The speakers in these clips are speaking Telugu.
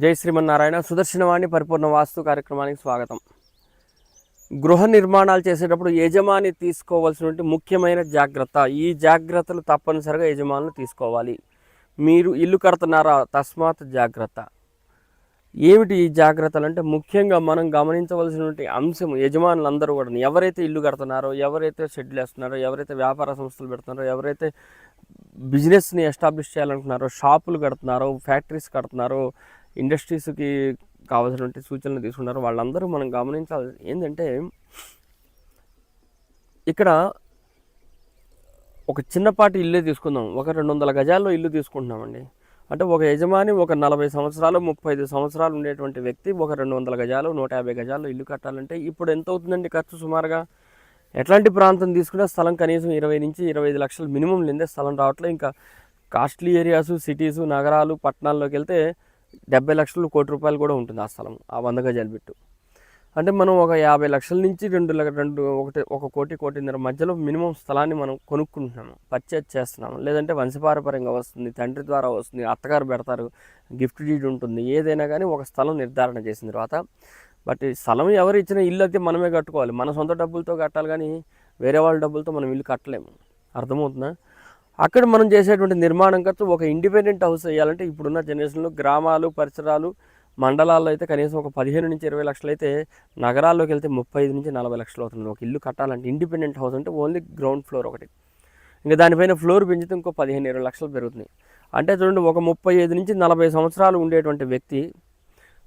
జై శ్రీమన్నారాయణ సుదర్శనవాణి పరిపూర్ణ వాస్తు కార్యక్రమానికి స్వాగతం. గృహ నిర్మాణాలు చేసేటప్పుడు యజమాని తీసుకోవాల్సినటువంటి ముఖ్యమైన జాగ్రత్త ఈ జాగ్రత్తలు తప్పనిసరిగా యజమానులు తీసుకోవాలి. మీరు ఇల్లు కడుతున్నారా? తస్మాత్ జాగ్రత్త. ఏమిటి ఈ జాగ్రత్తలు? అంటే ముఖ్యంగా మనం గమనించవలసినటువంటి అంశం యజమానులందరూ కూడా ఎవరైతే ఇల్లు కడుతున్నారో ఎవరైతే షెడ్యూల్ వేస్తున్నారో ఎవరైతే వ్యాపార సంస్థలు పెడుతున్నారో ఎవరైతే బిజినెస్ని ఎస్టాబ్లిష్ చేయాలనుకున్నారో షాపులు కడుతున్నారో ఫ్యాక్టరీస్ కడుతున్నారో ఇండస్ట్రీస్కి కావాల్సినటువంటి సూచనలు తీసుకున్నారు. వాళ్ళందరూ మనం గమనించాలి ఏంటంటే ఇక్కడ ఒక చిన్నపాటి ఇల్లే తీసుకుందాం. ఒక రెండు వందల గజాల్లో ఇల్లు తీసుకుంటున్నామండి. అంటే ఒక యజమాని ఒక నలభై సంవత్సరాలు ముప్పై ఐదు సంవత్సరాలు ఉండేటువంటి వ్యక్తి ఒక రెండు వందల గజాలు నూట యాభై గజాలు ఇల్లు కట్టాలంటే ఇప్పుడు ఎంత అవుతుందండి ఖర్చు సుమారుగా? ఎట్లాంటి ప్రాంతం తీసుకున్నా స్థలం కనీసం ఇరవై నుంచి ఇరవై ఐదు లక్షలు మినిమం లేదే స్థలం రావట్లేదు ఇంకా కాస్ట్లీ ఏరియాస్ సిటీస్ నగరాలు పట్టణాల్లోకి వెళ్తే డెబ్బై లక్షలు కోటి రూపాయలు కూడా ఉంటుంది ఆ స్థలం ఆ వంద గజాలు బిట్టు. అంటే మనం ఒక యాభై లక్షల నుంచి రెండు లక్ష రెండు ఒకటి ఒక కోటి కోటిన్నర మధ్యలో మినిమం స్థలాన్ని మనం కొనుక్కుంటున్నాము పర్చేజ్ చేస్తున్నాము. లేదంటే వంశపారపర్యంగా వస్తుంది తండ్రి ద్వారా వస్తుంది అత్తగారు పెడతారు గిఫ్ట్ డీడ్ ఉంటుంది ఏదైనా కానీ ఒక స్థలం నిర్ధారణ చేసిన తర్వాత. బట్ ఈ స్థలం ఎవరు ఇచ్చిన ఇల్లు అయితే మనమే కట్టుకోవాలి. మన సొంత డబ్బులతో కట్టాలి కానీ వేరే వాళ్ళ డబ్బులతో మనం ఇల్లు కట్టలేము. అర్థమవుతుందా? అక్కడ మనం చేసేటువంటి నిర్మాణం ఖర్చు ఒక ఇండిపెండెంట్ హౌస్ వేయాలంటే ఇప్పుడున్న జనరేషన్లో గ్రామాలు పరిసరాలు మండలాల్లో అయితే కనీసం ఒక పదిహేను నుంచి ఇరవై లక్షలు అయితే నగరాల్లోకి వెళ్తే ముప్పై ఐదు నుంచి నలభై లక్షలు అవుతుంది. ఒక ఇల్లు కట్టాలంటే ఇండిపెండెంట్ హౌస్ అంటే ఓన్లీ గ్రౌండ్ ఫ్లోర్ ఒకటి. ఇంకా దానిపైన ఫ్లోర్ పెంచితే ఇంకో పదిహేను ఇరవై లక్షలు పెరుగుతున్నాయి అంటే చూడండి ఒక ముప్పై ఐదు నుంచి నలభై సంవత్సరాలు ఉండేటువంటి వ్యక్తి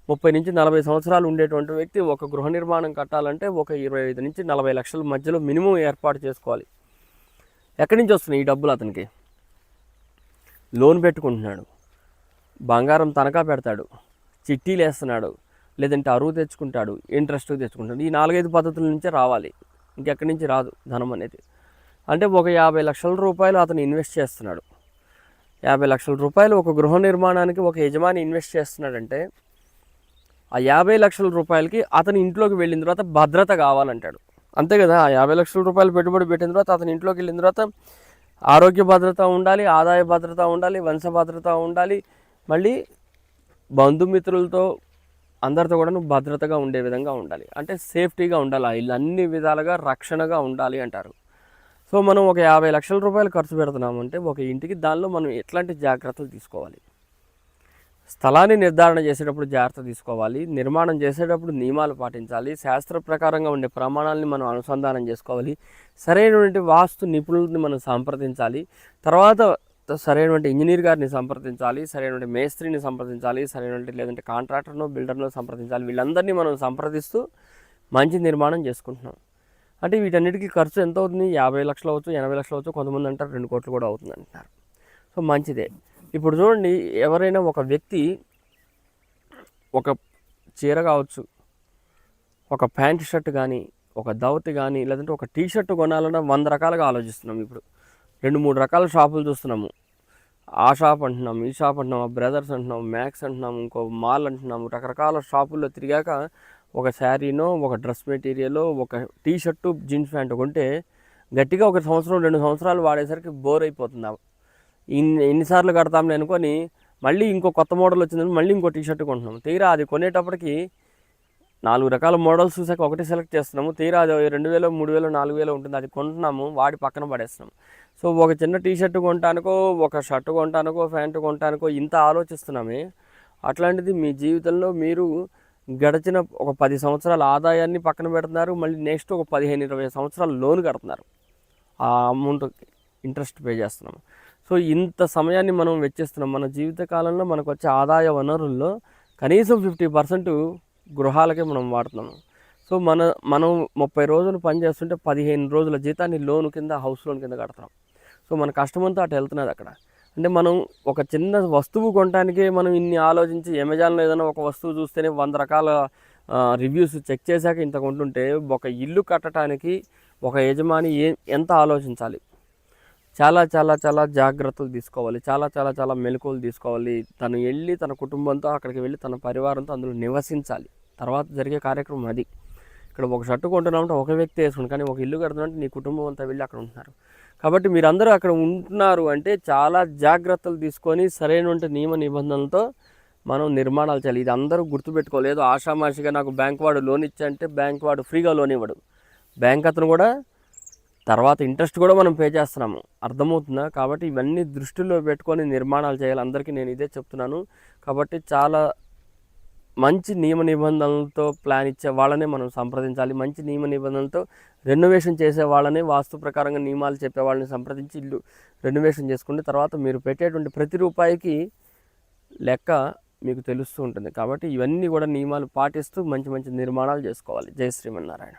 ముప్పై నుంచి నలభై సంవత్సరాలు ఉండేటువంటి వ్యక్తి ఒక గృహ నిర్మాణం కట్టాలంటే ఒక ఇరవై ఐదు నుంచి నలభై లక్షల మధ్యలో మినిమం ఏర్పాటు చేసుకోవాలి. ఎక్కడి నుంచి వస్తున్నాయి ఈ డబ్బులు అతనికి? లోన్ పెట్టుకుంటున్నాడు. బంగారం తనఖా పెడతాడు. చిట్టీలు వేస్తున్నాడు. లేదంటే అరువు తెచ్చుకుంటాడు. ఇంట్రెస్ట్ తెచ్చుకుంటాడు. ఈ నాలుగైదు పద్ధతుల నుంచే రావాలి. ఇంకెక్కడి నుంచి రాదు ధనం అనేది. అంటే ఒక యాభై లక్షల రూపాయలు అతను ఇన్వెస్ట్ చేస్తున్నాడు. యాభై లక్షల రూపాయలు ఒక గృహ నిర్మాణానికి ఒక యజమాని ఇన్వెస్ట్ చేస్తున్నాడంటే ఆ యాభై లక్షల రూపాయలకి అతని ఇంట్లోకి వెళ్ళిన తర్వాత భద్రత కావాలంటాడు. అంతే కదా ఆ యాభై లక్షల రూపాయలు పెట్టుబడి పెట్టిన తర్వాత అతని ఇంట్లోకి వెళ్ళిన తర్వాత ఆరోగ్య భద్రత ఉండాలి ఆదాయ భద్రత ఉండాలి వంశ భద్రత ఉండాలి. మళ్ళీ బంధుమిత్రులతో అందరితో కూడా నువ్వు భద్రతగా ఉండే విధంగా ఉండాలి. అంటే సేఫ్టీగా ఉండాలి ఆ ఇల్లు అన్ని విధాలుగా రక్షణగా ఉండాలి అంటారు. సో మనం ఒక యాభై లక్షల రూపాయలు ఖర్చు పెడుతున్నామంటే ఒక ఇంటికి దానిలో మనం ఎట్లాంటి జాగ్రత్తలు తీసుకోవాలి? స్థలాన్ని నిర్ధారణ చేసేటప్పుడు జాగ్రత్త తీసుకోవాలి. నిర్మాణం చేసేటప్పుడు నియమాలు పాటించాలి. శాస్త్ర ప్రకారంగా ఉండే ప్రమాణాలని మనం అనుసంధానం చేసుకోవాలి. సరైనటువంటి వాస్తు నిపుణులని మనం సంప్రదించాలి. తర్వాత సరైనటువంటి ఇంజనీర్ గారిని సంప్రదించాలి. సరైనటువంటి మేస్త్రిని సంప్రదించాలి. సరైనటువంటి లేదంటే కాంట్రాక్టర్ను బిల్డర్ను సంప్రదించాలి. వీళ్ళందరినీ మనం సంప్రదిస్తూ మంచి నిర్మాణం చేసుకుంటున్నాం. అంటే వీటన్నిటికీ ఖర్చు ఎంత అవుతుంది యాభై లక్షలు అవచ్చు ఎనభై లక్షలు అవచ్చు కొంతమంది అంటారు రెండు కోట్లు కూడా అవుతుంది అంటున్నారు సో మంచిదే. ఇప్పుడు చూడండి ఎవరైనా ఒక వ్యక్తి ఒక చీర కావచ్చు ఒక ప్యాంట్ షర్ట్ కానీ ఒక దౌతి కానీ లేదంటే ఒక టీ షర్ట్ కొనాలన్నా వంద రకాలుగా ఆలోచిస్తున్నాం ఇప్పుడు. రెండు మూడు రకాల షాపులు చూస్తున్నాము. ఆ షాప్ అంటున్నాము ఈ షాప్ అంటున్నాము బ్రదర్స్ అంటున్నాము మ్యాక్స్ అంటున్నాము ఇంకో మాల్ అంటున్నాము రకరకాల షాపుల్లో తిరిగాక ఒక శారీనో ఒక డ్రెస్ మెటీరియల్ ఒక టీ షర్టు జీన్స్ ప్యాంట్ కొంటే గట్టిగా ఒక సంవత్సరం రెండు సంవత్సరాలు వాడేసరికి బోర్ అయిపోతుంది. ఇన్ని ఎన్నిసార్లు కడతాంలే అనుకొని మళ్ళీ ఇంకో కొత్త మోడల్ వచ్చిందని మళ్ళీ ఇంకో టీ షర్ట్ కొంటున్నాం. తీరా అది కొనేటప్పటికి నాలుగు రకాల మోడల్స్ చూసాక ఒకటి సెలెక్ట్ చేస్తున్నాము. తీరా అది రెండు వేలు మూడు వేలు నాలుగు వేలు ఉంటుంది. అది కొంటున్నాము. వాడి పక్కన పడేస్తున్నాం. సో ఒక చిన్న టీ షర్ట్ కొంటానికో ఒక షర్ట్ కొంటానికో ప్యాంట్ కొంటానికో ఇంత ఆలోచిస్తున్నామే. అట్లాంటిది మీ జీవితంలో మీరు గడిచిన ఒక పది సంవత్సరాల ఆదాయాన్ని పక్కన పెడుతున్నారు. మళ్ళీ నెక్స్ట్ ఒక పదిహేను ఇరవై సంవత్సరాల లోన్ కడుతున్నారు. ఆ అమౌంట్ ఇంట్రెస్ట్ పే చేస్తున్నాము. సో ఇంత సమయాన్ని మనం వెచ్చిస్తున్నాం. మన జీవితకాలంలో మనకు వచ్చే ఆదాయ వనరుల్లో కనీసం ఫిఫ్టీ పర్సెంట్ గృహాలకే మనం వాడుతున్నాము. సో మన మనం ముప్పై రోజులు పని చేస్తుంటే పదిహేను రోజుల జీతాన్ని లోన్ కింద హౌస్ లోన్ కింద కడతాం. సో మన కష్టమంతా అటు వెళ్తున్నది అక్కడ. అంటే మనం ఒక చిన్న వస్తువు కొనడానికే మనం ఇన్ని ఆలోచించి అమెజాన్లో ఏదైనా ఒక వస్తువు చూస్తేనే వంద రకాల రివ్యూస్ చెక్ చేశాక ఇంత కొంటుంటే ఒక ఇల్లు కట్టడానికి ఒక యజమాని ఏ ఎంత ఆలోచించాలి? చాలా చాలా చాలా జాగ్రత్తలు తీసుకోవాలి. చాలా చాలా చాలా మెలకువలు తీసుకోవాలి. తను వెళ్ళి తన కుటుంబంతో అక్కడికి వెళ్ళి తన పరివారంతో అందులో నివసించాలి. తర్వాత జరిగే కార్యక్రమం అది. ఇక్కడ ఒక షర్టు కొంటున్నామంటే ఒక వ్యక్తి వేసుకుని కానీ ఒక ఇల్లు కడుతున్నట్టు నీ కుటుంబం అంతా వెళ్ళి అక్కడ ఉంటున్నారు. కాబట్టి మీరందరూ అక్కడ ఉంటున్నారు అంటే చాలా జాగ్రత్తలు తీసుకొని సరైనటువంటి నియమ నిబంధనలతో మనం నిర్మాణాలు చేయాలి. ఇది అందరూ గుర్తుపెట్టుకోవాలి. ఏదో ఆషామాషిగా నాకు బ్యాంక్ వాడు లోన్ ఇచ్చంటే బ్యాంక్ వాడు ఫ్రీగా లోన్ ఇవ్వడు. బ్యాంక్ అతను కూడా తర్వాత ఇంట్రెస్ట్ కూడా మనం పే చేస్తున్నాము. అర్థమవుతుందా? కాబట్టి ఇవన్నీ దృష్టిలో పెట్టుకొని నిర్మాణాలు చేయాలి. అందరికీ నేను ఇదే చెప్తున్నాను. కాబట్టి చాలా మంచి నియమ నిబంధనలతో ప్లాన్ ఇచ్చే వాళ్ళనే మనం సంప్రదించాలి. మంచి నియమ నిబంధనలతో రెనోవేషన్ చేసే వాళ్ళని వాస్తు ప్రకారంగా నియమాలు చెప్పే వాళ్ళని సంప్రదించి ఇల్లు రెనోవేషన్ చేసుకుంటే తర్వాత మీరు పెట్టేటువంటి ప్రతి రూపాయికి లెక్క మీకు తెలుస్తూ ఉంటుంది. కాబట్టి ఇవన్నీ కూడా నియమాలు పాటిస్తూ మంచి మంచి నిర్మాణాలు చేసుకోవాలి. జయ శ్రీమన్నారాయణ.